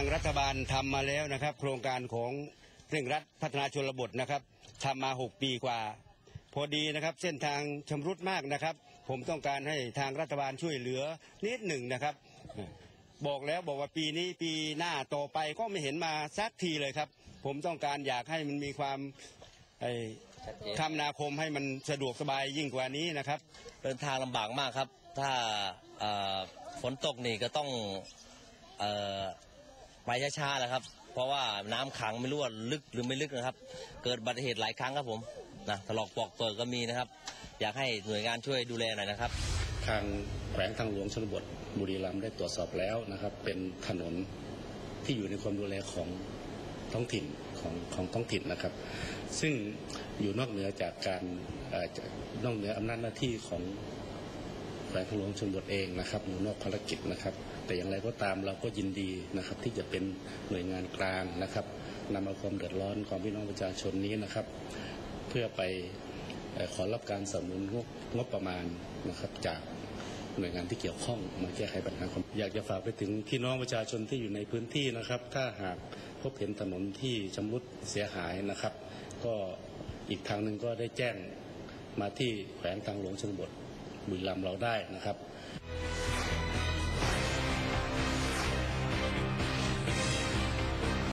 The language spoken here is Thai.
างรัฐบาลทำมาแล้วนะครับ โครงการของเร่งรัดพัฒนาชนบทนะครับทำมา 6 ปีกว่า พอดีนะครับ เส้นทางชำรุดมากนะครับ ผมต้องการให้ทางรัฐบาลช่วยเหลือนิดหนึ่งนะครับ บอกแล้วบอกว่าปีนี้ปีหน้าต่อไปก็ไม่เห็นมาสักทีเลยครับ ผมต้องการอยากให้มันมีความคมนาคมให้มันสะดวกสบายยิ่งกว่านี้นะครับ เดินทางลำบากมากครับ ถ้าฝนตกนี่ก็ต้องอ ไปช้าๆแหละครับ เพราะว่าน้ำขังไม่รู้ว่าลึกหรือไม่ลึกนะครับ เกิดอุบัติเหตุหลายครั้งครับผมนะถลอกปอกเปิดก็มีนะครับ อยากให้หน่วยงานช่วยดูแลหน่อยนะครับ ทางแขวงทางหลวงชนบทบุรีรัมย์ได้ตรวจสอบแล้วนะครับ เป็นถนนที่อยู่ในความดูแลของท้องถิ่นของของท้องถิ่นนะครับ ซึ่งอยู่นอกเหนือจากการอนอกเหนืออำนาจหน้าที่ของ แขวงทางหลวงชนบทเองนะครับอยู่นอกภารกิจนะครับ แต่อย่างไรก็ตามเราก็ยินดีนะครับที่จะเป็นหน่วยงานกลางนะครับนำเอาความเดือดร้อนของพี่น้องประชาชนนี้นะครับ เพื่อไปขอรับการสนับสนุนงบงบประมาณนะครับจากหน่วยงานที่เกี่ยวข้องมาแก้ไขปัญหาความอยากจะฝากไปถึงพี่น้องประชาชนที่อยู่ในพื้นที่นะครับ ถ้าหากพบเห็นถนนที่ชำรุดเสียหายนะครับ ก็อีกทางหนึ่งก็ได้แจ้งมาที่แขวงทางหลวงชนบท บุรีรัมย์เราได้นะครับ